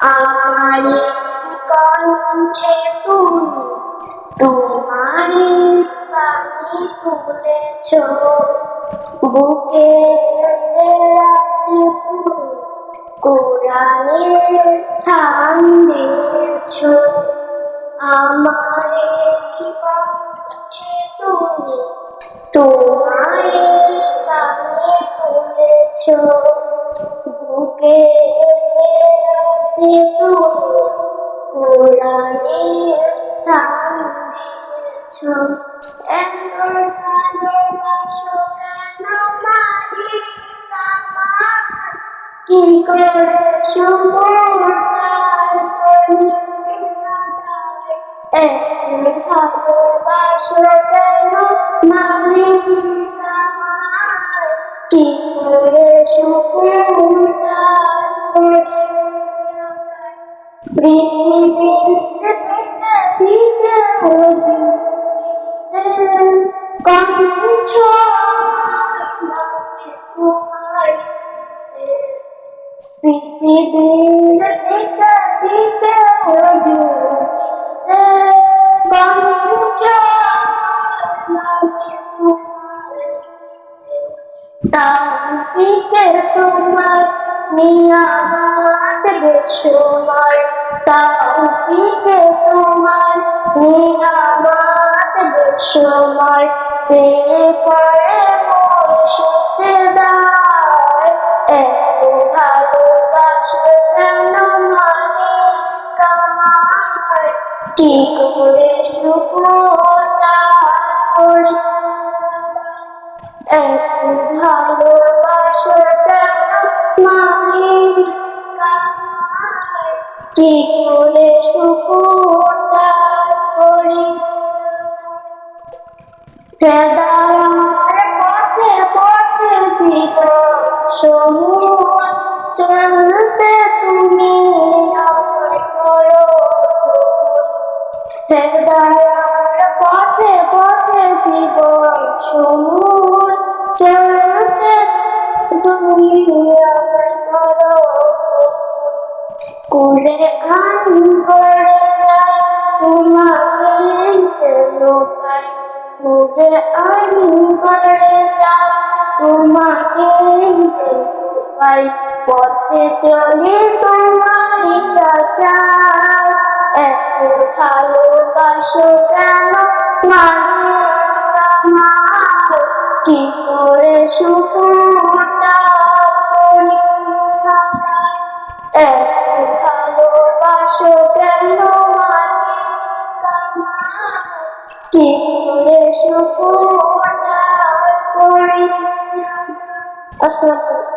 আমারি কণ্ঠে তুমি তোমারি পানি তুলেছ। বুকে কোরআনের স্থান দিয়েছ। আমারে কণ্ঠে তুমি তোমারি পানি তুলেছ। বুকে কোরআনের স্থান দিয়েছ এত ভালোবাসো কেন মালিক আমার কি করেছ ভালোবাসো কেন মালিক আমার কি করেছ পৃথিবীতে দিতে দিতে বুঝিতে কণ্ঠ তোমার দিতে বুঝিতে কণ্ঠ তাওফিকে তোমার নিয়ামত বেশুমার তেরে পড়ে মোর সেজদার এত ভালোবাসো কেন মালিক? আমার কি করে শুকুরটা করি? এত ভালোবাসো কি করে শুকুরটা করি? বেদার পথে পথে জীবন সমূহ চলতে তুমি করো পথে পথে জীবন সমূহ চলতে তুমি করো করে আন করে যায় তোমাকে যেন করে আন করে যায় তোমাকে যেন পথে চলে আশায় এত ভালোবাসো কেন? করি আসসালামু আলাইকুম